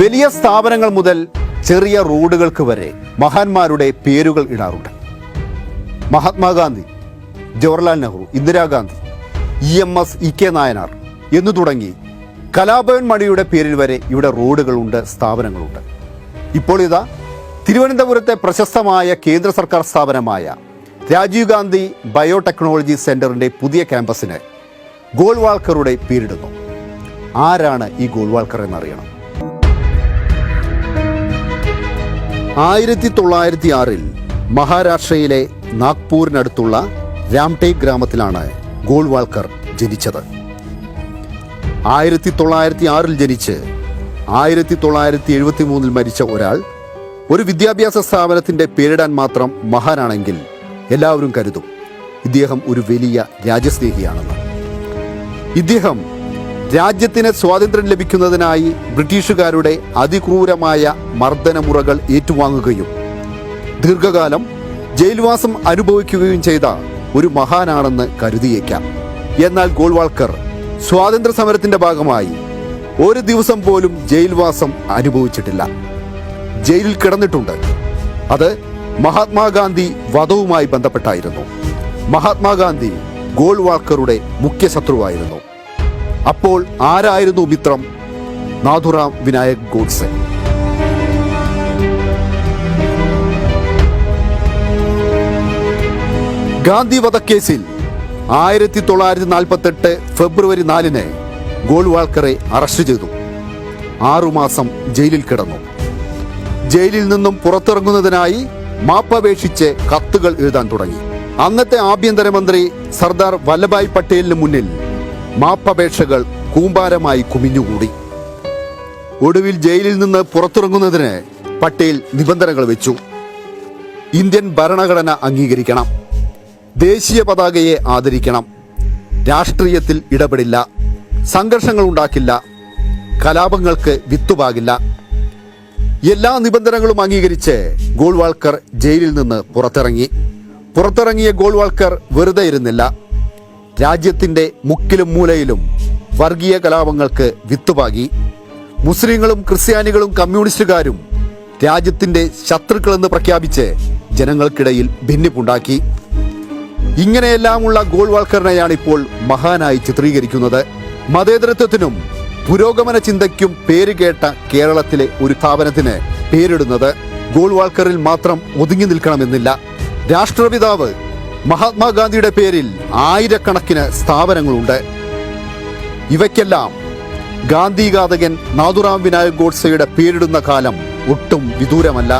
വലിയ സ്ഥാപനങ്ങൾ മുതൽ ചെറിയ റോഡുകൾക്ക് വരെ മഹാന്മാരുടെ പേരുകൾ ഇടാറുണ്ട്. Mahatma Gandhi Jawaharlal Nehru Indira Gandhi E M S E K Nayanar എന്നു തുടങ്ങി കലാഭവൻ മണിയുടെ പേരിൽ വരെ ഇവിടെ റോഡുകളുണ്ട് സ്ഥാപനങ്ങളുണ്ട്. ഇപ്പോൾ ഇതാ തിരുവനന്തപുരത്തെ പ്രശസ്തമായ കേന്ദ്ര സർക്കാർ സ്ഥാപനമായ രാജീവ് ഗാന്ധി ബയോടെക്നോളജി സെന്ററിന്റെ പുതിയ ക്യാമ്പസിന് ഗോൾവാൾക്കറുടെ പേരിടുന്നു. ആരാണ് ഈ ഗോൾവാൾക്കർ എന്നറിയണം? ആയിരത്തി തൊള്ളായിരത്തി ആറിൽ മഹാരാഷ്ട്രയിലെ നാഗ്പൂരിനടുത്തുള്ള രാംടേക് ഗ്രാമത്തിലാണ് ഗോൾവാൾക്കർ ജനിച്ചത്. ആയിരത്തി തൊള്ളായിരത്തി ആറിൽ ജനിച്ച് ആയിരത്തി തൊള്ളായിരത്തി എഴുപത്തി മൂന്നിൽ മരിച്ച ഒരാൾ ഒരു വിദ്യാഭ്യാസ സ്ഥാപനത്തിന്റെ പേരിടാൻ മാത്രം മഹാനാണെങ്കിൽ എല്ലാവരും കരുതും ഇദ്ദേഹം ഒരു വലിയ രാജ്യസ്നേഹിയാണെന്ന്. ഇദ്ദേഹം രാജ്യത്തിന് സ്വാതന്ത്ര്യം ലഭിക്കുന്നതിനായി ബ്രിട്ടീഷുകാരുടെ അതിക്രൂരമായ മർദ്ദനമുറകൾ ഏറ്റുവാങ്ങുകയും ദീർഘകാലം ജയിൽവാസം അനുഭവിക്കുകയും ചെയ്ത ഒരു മഹാനാണെന്ന് കരുതിയേക്കാം. എന്നാൽ ഗോൾവാൾക്കർ സ്വാതന്ത്ര്യ സമരത്തിന്റെ ഭാഗമായി ഒരു ദിവസം പോലും ജയിൽവാസം അനുഭവിച്ചിട്ടില്ല. ജയിലിൽ കിടന്നിട്ടുണ്ട്. അത് മഹാത്മാഗാന്ധി വധവുമായി ബന്ധപ്പെട്ടായിരുന്നു. മഹാത്മാഗാന്ധി ഗോൾവാൾക്കറുടെ മുഖ്യ ശത്രുവായിരുന്നു അപ്പോൾ ആരായിരുന്നു മിത്രം? നാഥുറാം വിനായക് ഗോഡ്സെ. ഗാന്ധി വധക്കേസിൽ ആയിരത്തി തൊള്ളായിരത്തി നാൽപ്പത്തെട്ട് ഫെബ്രുവരി നാലിന് ഗോൾവാൾക്കറെ അറസ്റ്റ് ചെയ്തു. ആറുമാസം ജയിലിൽ കിടന്നു. ജയിലിൽ നിന്നും പുറത്തിറങ്ങുന്നതിനായി മാപ്പപേക്ഷിച്ച് കത്തുകൾ എഴുതാൻ തുടങ്ങി. അന്നത്തെ ആഭ്യന്തരമന്ത്രി സർദാർ വല്ലഭായ് പട്ടേലിന് മുന്നിൽ മാപ്പപേക്ഷകൾ കൂമ്പാരമായി കുമിഞ്ഞുകൂടി. ഒടുവിൽ ജയിലിൽ നിന്ന് പുറത്തിറങ്ങുന്നതിന് പട്ടേൽ നിബന്ധനകൾ വെച്ചു. ഇന്ത്യൻ ഭരണഘടന അംഗീകരിക്കണം. ദേശീയ പതാകയെ ആദരിക്കണം. രാഷ്ട്രീയത്തിൽ ഇടപെടില്ല. സംഘർഷങ്ങൾ ഉണ്ടാക്കില്ല. കലാപങ്ങൾക്ക് വിത്തുപാകില്ല. എല്ലാ നിബന്ധനകളും അംഗീകരിച്ച് ഗോൾവാൾക്കർ ജയിലിൽ നിന്ന് പുറത്തിറങ്ങി. പുറത്തിറങ്ങിയ ഗോൾവാൾക്കർ വെറുതെ ഇരുന്നില്ല. രാജ്യത്തിന്റെ മുക്കിലും മൂലയിലും വർഗീയ കലാപങ്ങൾക്ക് വിത്തുപാകി. മുസ്ലിങ്ങളും ക്രിസ്ത്യാനികളും കമ്മ്യൂണിസ്റ്റുകാരും രാജ്യത്തിന്റെ ശത്രുക്കളെന്ന് പ്രഖ്യാപിച്ച് ജനങ്ങൾക്കിടയിൽ ഭിന്നിപ്പുണ്ടാക്കി. ഇങ്ങനെയെല്ലാമുള്ള ഗോൾവാൾക്കറിനെയാണ് ഇപ്പോൾ മഹാനായി ചിത്രീകരിക്കുന്നത്. മതേതരത്വത്തിനും പുരോഗമന ചിന്തയ്ക്കും പേരുകേട്ട കേരളത്തിലെ ഒരു സ്ഥാപനത്തിന് പേരിടുന്നത്. ഗോൾവാൾക്കറിൽ മാത്രം ഒതുങ്ങി നിൽക്കണമെന്നില്ല. രാഷ്ട്രപിതാവ് മഹാത്മാഗാന്ധിയുടെ പേരിൽ ആയിരക്കണക്കിന് സ്ഥാപനങ്ങളുണ്ട്. ഇവയ്ക്കെല്ലാം ഗാന്ധിഘാതകൻ നാഥുറാം വിനായക് ഗോഡ്സെയുടെ പേരിടുന്ന കാലം ഒട്ടും വിദൂരമല്ല.